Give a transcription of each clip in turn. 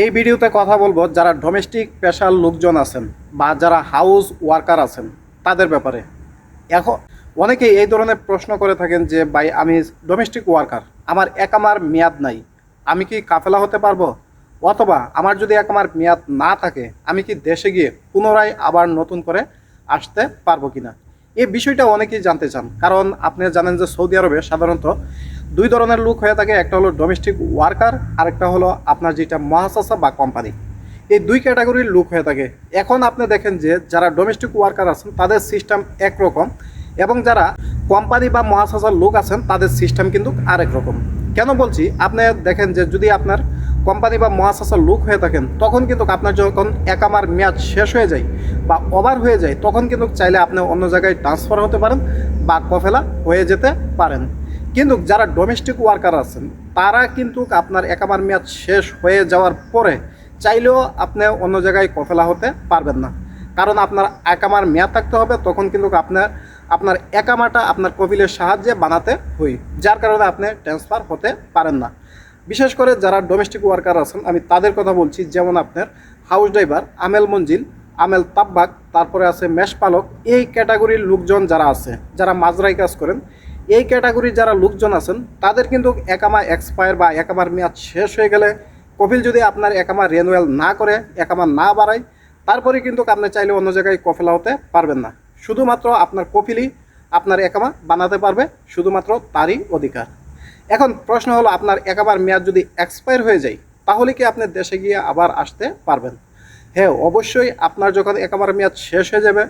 এই ভিডিওতে কথা বলব যারা ডোমেস্টিক পেশার লোকজন আছেন বা যারা হাউস ওয়ার্কার আছেন, তাদের ব্যাপারে। এখন অনেকে এই ধরনের প্রশ্ন করে থাকেন যে, ভাই, আমি ডোমেস্টিক ওয়ার্কার আমার একামার মেয়াদ নাই, আমি কি কাফেলা হতে পারব? অথবা আমার যদি একামার মেয়াদ না থাকে, আমি কি দেশে গিয়ে পুনরায় আবার নতুন করে আসতে পারব কিনা? এই বিষয়টা অনেকেই জানতে চান। কারণ আপনি জানেন যে সৌদি আরবে সাধারণত দুই ধরনের লোক হয়ে থাকে, একটা হলো ডোমেস্টিক ওয়ার্কার আরেকটা হলো আপনার যেটা মহাসাসা বা কোম্পানি এই দুই ক্যাটাগরির লোক হয়ে থাকে। এখন আপনি দেখেন যে যারা ডোমেস্টিক ওয়ার্কার আছেন, তাদের সিস্টেম একরকম এবং যারা কোম্পানি বা মহাসাসার লোক আছেন, তাদের সিস্টেম কিন্তু আরেক রকম। কেন বলছি? আপনি দেখেন যে যদি আপনার কোম্পানি বা মহাসাসার লোক হয়ে থাকেন, তখন কিন্তু আপনার যখন একামার মেয়াদ শেষ হয়ে যায় বা ওভার হয়ে যায়, তখন কিন্তু চাইলে আপনি অন্য জায়গায় ট্রান্সফার হতে পারেন বা কফেলা হয়ে যেতে পারেন। কিন্তু যারা ডোমেস্টিক ওয়ার্কার আছেন, তারা কিন্তু আপনার একামার মেয়াদ শেষ হয়ে যাওয়ার পরে চাইলেও আপনি অন্য জায়গায় কফেলা হতে পারবেন না। কারণ আপনার একামার মেয়াদ থাকতে হবে, তখন কিন্তু আপনার আপনার একামাটা আপনার কপিলের সাহায্যে বানাতে হই, যার কারণে আপনি ট্রান্সফার হতে পারেন না। বিশেষ করে যারা ডোমেস্টিক ওয়ার্কার আছেন, আমি তাদের কথা বলছি, যেমন আপনার হাউস ড্রাইভার আমেল মঞ্জিল, আমেল তাব্বাক তারপরে আছে মেষপালক এই ক্যাটাগরির লোকজন যারা আছে, যারা মাজরাই কাজ করেন এই ক্যাটাগরির যারা লোকজন আছেন, তাদের কিন্তু একামা এক্সপায়ার বা একামার মেয়াদ শেষ হয়ে গেলে কপিল যদি আপনার একামা রেনুয়াল না করে, একামা না বাড়ায়, তারপরে কিন্তু আপনি চাইলে অন্য জায়গায় কফিলা হতে পারবেন না। শুধুমাত্র আপনার কপিলই আপনার একামা বানাতে পারবে, শুধুমাত্র তারই অধিকার। এখন প্রশ্ন হলো, আপনার একাবার মেয়াদ যদি এক্সপায়ার হয়ে যায়, তাহলে কি আপনি দেশে গিয়ে আবার আসতে পারবেন? হ্যাঁ অবশ্যই আপনার যখন একাবার মেয়াদ শেষ হয়ে যাবে,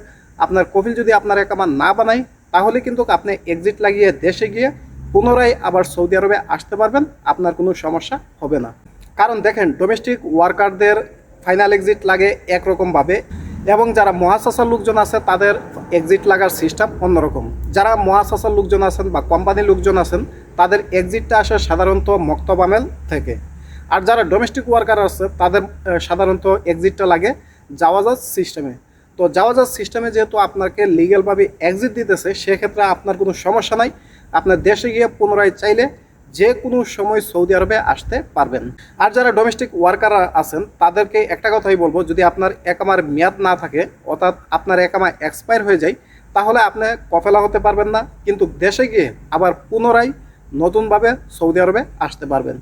আপনার কপিল যদি আপনার একামা না বানায় তাহলে কিন্তু আপনি এক্সিট লাগিয়ে দেশে গিয়ে পুনরায় আবার সৌদি আরবে আসতে পারবেন, আপনার কোনো সমস্যা হবে না। কারণ দেখেন ডোমেস্টিক ওয়ার্কারদের ফাইনাল এক্সিট লাগে একরকমভাবে এবং যারা মহাশাসার লোকজন আছে, তাদের এক্সিট লাগার সিস্টেম অন্যরকম। যারা মহাশাসার লোকজন আছেন বা কোম্পানির লোকজন আছেন, তাদের এক্সিটটা আসে সাধারণত মক্তবামেল থেকে। আর যারা ডোমেস্টিক ওয়ার্কার আছে, তাদের সাধারণত এক্সিটটা লাগে যাওয়া জাওয়াজাজ সিস্টেমে তো জাওয়াজাজ সিস্টেমে যেহেতু আপনাকে লিগ্যালভাবে এক্সিট দিতেছে, সেক্ষেত্রে আপনার কোনো সমস্যা নাই। আপনার দেশে গিয়ে পুনরায় চাইলে যে কোনো সময় সৌদি আরবে আসতে পারবেন। আর যারা ডোমেস্টিক ওয়ার্কার আছেন, তাদেরকে একটা কথাই বলব, যদি আপনার একামার মেয়াদ না থাকে, অর্থাৎ আপনার একামা এক্সপায়ার হয়ে যায়, তাহলে আপনি কফেলা হতে পারবেন না, কিন্তু দেশে গিয়ে আবার পুনরায় নতুনভাবে সৌদি আরবে আসতে পারবেন।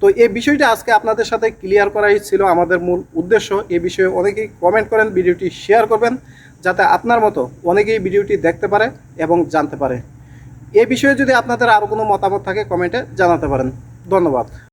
তো এই বিষয়টা আজকে আপনাদের সাথে ক্লিয়ার করাই ছিল আমাদের মূল উদ্দেশ্য। এ বিষয়ে অনেকেই কমেন্ট করেন, ভিডিওটি শেয়ার করবেন, যাতে আপনার মতো অনেকেই ভিডিওটি দেখতে পারে এবং জানতে পারে। এ বিষয়ে যদি আপনাদের আরও কোনো মতামত থাকে কমেন্টে জানাতে পারেন। ধন্যবাদ।